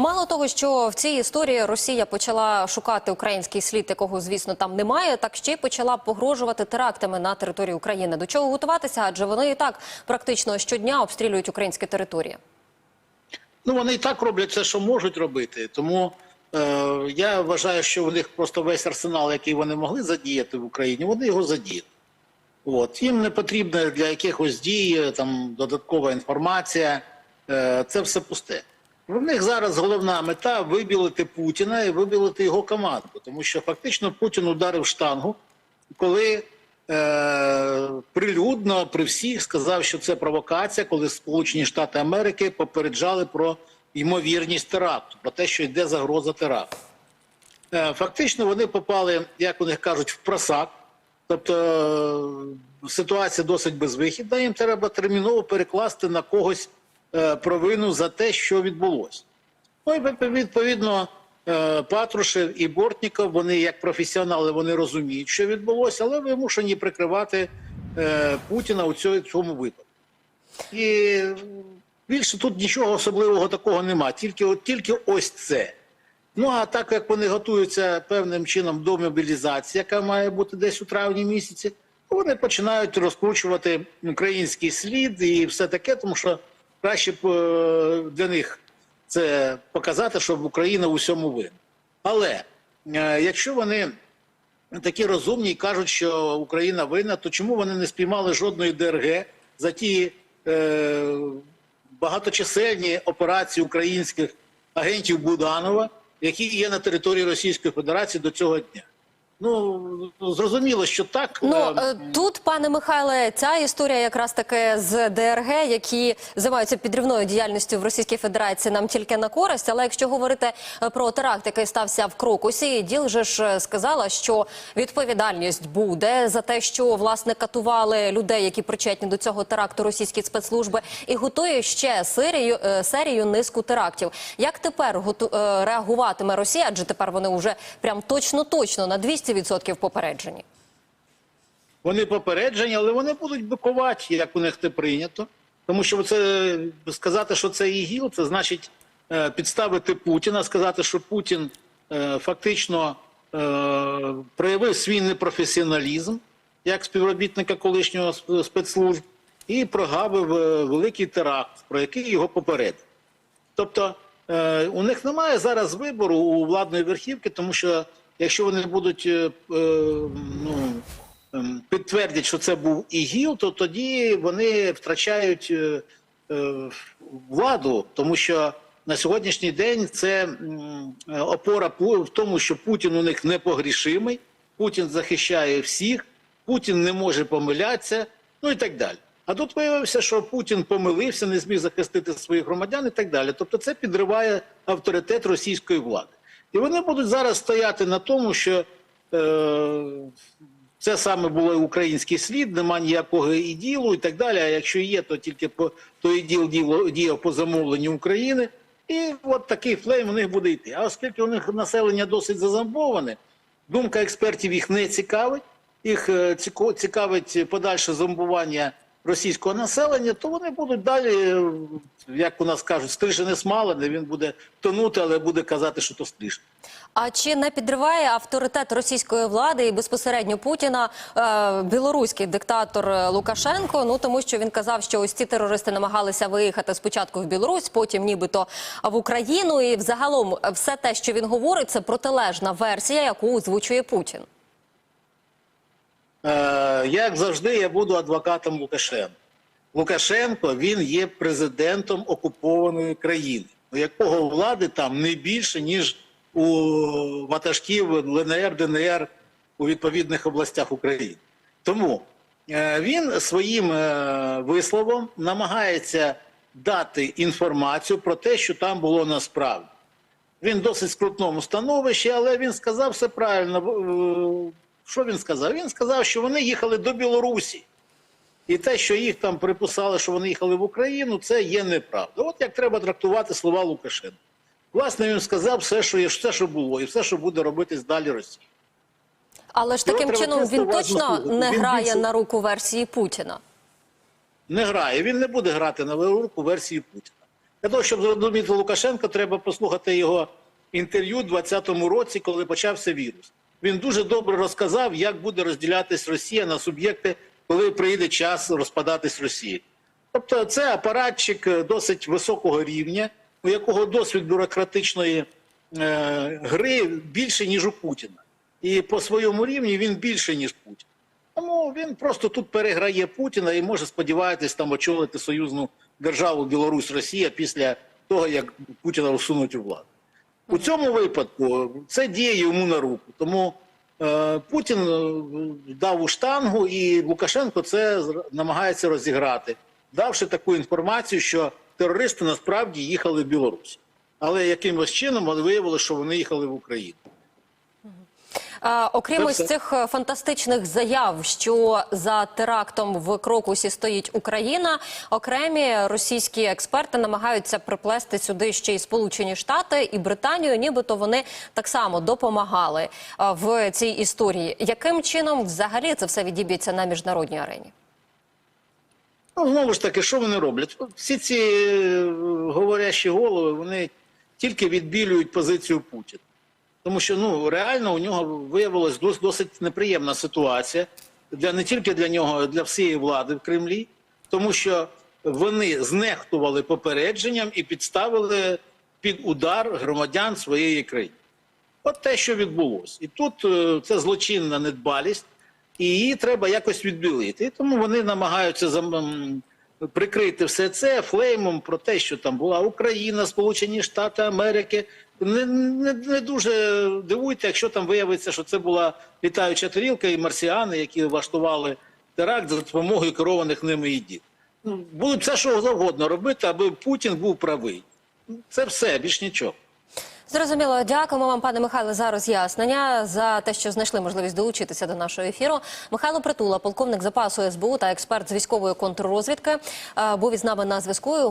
Мало того, що в цій історії Росія почала шукати український слід, якого звісно там немає, так ще й почала погрожувати терактами на території України. До чого готуватися? Адже вони і так практично щодня обстрілюють українські території. Ну, вони і так роблять все, що можуть робити. Тому е, я вважаю, що у них просто весь арсенал, який вони могли задіяти в Україні, вони його задіяли. От. Їм не потрібна для якихось дій там, додаткова інформація. Е, це все пусте. В них зараз головна мета вибілити Путіна і вибілити його команду. Тому що фактично Путін ударив штангу, коли е, прилюдно при всіх сказав, що це провокація, коли Сполучені Штати Америки попереджали про ймовірність теракту, про те, що йде загроза теракту. Е, Фактично вони попали, як них кажуть, в просак. Тобто е, ситуація досить безвихідна. Їм треба терміново перекласти на когось провину за те, що відбулося. Ну і відповідно е, Патрушев і Бортніков, вони як професіонали, вони розуміють, що відбулося, але вимушені прикривати е, Путіна у цьому випадку. І більше тут нічого особливого такого нема, тільки, тільки ось це. Ну а так як вони готуються певним чином до мобілізації, яка має бути десь у травні місяці, вони починають розкручувати український слід і все таке, тому що краще б е, для них це показати, що Україна у всьому винна. Але е, якщо вони такі розумні і кажуть, що Україна винна, то чому вони не спіймали жодної ДРГ за ті е, багаточисельні операції українських агентів Буданова, які є на території Російської Федерації до цього дня? Ну зрозуміло, що так. Ну е, е, тут, пане Михайле, ця історія якраз таки з ДРГ, які займаються підривною діяльністю в Російській Федерації, нам тільки на користь. Але якщо говорити е, про теракт, який стався в Крокусі, діл же ж сказала, що відповідальність буде за те, що власне катували людей, які причетні до цього теракту російські спецслужби, і готує ще серію серію низку терактів. Як тепер реагуватиме Росія? Адже тепер вони вже прям точно точно на 200% попереджені. Вони попереджені, але вони будуть бикувати, як у них це прийнято. Тому що це сказати, що це ІГІЛ, це значить е, підставити Путіна, сказати, що Путін е, фактично е, проявив свій непрофесіоналізм як співробітника колишнього спецслужб і прогавив великий теракт, про який його попередив. Тобто у них немає зараз вибору у владної верхівки, тому що якщо вони будуть е, е, ну, ем, підтвердять, що це був ІГІЛ, то тоді вони втрачають е, владу, тому що на сьогоднішній день це опора в тому, що Путін у них непогрішимий, Путін захищає всіх, Путін не може помилятися, ну і так далі. А тут виявився, що Путін помилився, не зміг захистити своїх громадян і так далі. Тобто це підриває авторитет російської влади. І вони будуть зараз стояти на тому, що е, це саме було український слід, нема ніякого іділу і так далі. А якщо є, то тільки по то іділ діло діяв по замовленню України. І от такий флейм у них буде йти. А оскільки у них населення досить зазомбоване, думка експертів їх не цікавить, їх е, цікавить подальше зомбування російського населення, то вони будуть далі, як у нас кажуть, стрижене смалене, він буде тонути, але буде казати, що то стрижене. А чи не підриває авторитет російської влади і безпосередньо Путіна е, білоруський диктатор Лукашенко? Ну тому що він казав, що ось ці терористи намагалися виїхати спочатку в Білорусь, потім нібито в Україну. І взагалом все те, що він говорить, це протилежна версія, яку озвучує Путін. Е, як завжди, я буду адвокатом Лукашенка. Лукашенко він є президентом окупованої країни, у якого влади там не більше, ніж у ватажків ЛНР, ДНР у відповідних областях України. Тому е, він своїм е, висловом намагається дати інформацію про те, що там було насправді. Він досить скрутному становищі, але він сказав все правильно. Що він сказав? Він сказав, що вони їхали до Білорусі. І те, що їх там приписали, що вони їхали в Україну, це є неправда. От як треба трактувати слова Лукашенка. Власне, він сказав все, що є, все, що було, і все, що буде робитись далі Росії. Але ж таким чином він точно не Він грає більше- на руку версії Путіна. Не грає. Він не буде грати на руку версії Путіна. Для того, щоб зрозуміти Лукашенко, треба послухати його інтерв'ю у 2020 році, коли почався вірус. Він дуже добре розказав, як буде розділятись Росія на суб'єкти, коли прийде час розпадатись Росії. Тобто, це апаратчик е, досить високого рівня, у якого досвід бюрократичної е, гри більше, ніж у Путіна. І по своєму рівні він більше, ніж Путін. Тому він просто тут переграє Путіна і може сподіватися там очолити союзну державу Білорусь Росія після того, як Путіна усунуть у владу. У цьому випадку це діє йому на руку. Тому е, Путін е, дав у штангу, і Лукашенко це намагається розіграти, давши таку інформацію, що терористи насправді їхали в Білорусь. Але якимось чином виявили, що вони їхали в Україну. Окрім ось цих е, фантастичних заяв, що за терактом в Крокусі стоїть Україна, окремі російські експерти намагаються приплести сюди ще й Сполучені Штати і Британію, нібито вони так само допомагали в цій історії. Яким чином взагалі це все відіб'ється на міжнародній арені? Ну, знову ж таки, що вони роблять? Всі ці е, говорящі голови, вони тільки відбілюють позицію Путіна. Тому що ну, реально у нього виявилась дос- досить неприємна ситуація для, не тільки для нього, а для всієї влади в Кремлі, тому що вони знехтували попередженням і підставили під удар громадян своєї країни. От те, що відбулося. І тут е, це злочинна недбалість, і її треба якось відбілити. Тому вони намагаються прикрити все це флеймом про те, що там була Україна, Сполучені Штати Америки. Не, не, не дуже дивуйте, якщо там виявиться, що це була літаюча тарілка і марсіани, які влаштували теракт за допомогою керованих ними і Ну, будуть все, що завгодно робити, аби Путін був правий. Це все, більш нічого. Зрозуміло, дякуємо вам, пане Михайле, за роз'яснення за те, що знайшли можливість долучитися до нашого ефіру. Михайло Притула, полковник запасу СБУ та експерт з військової контррозвідки, е, був із нами на зв'язку.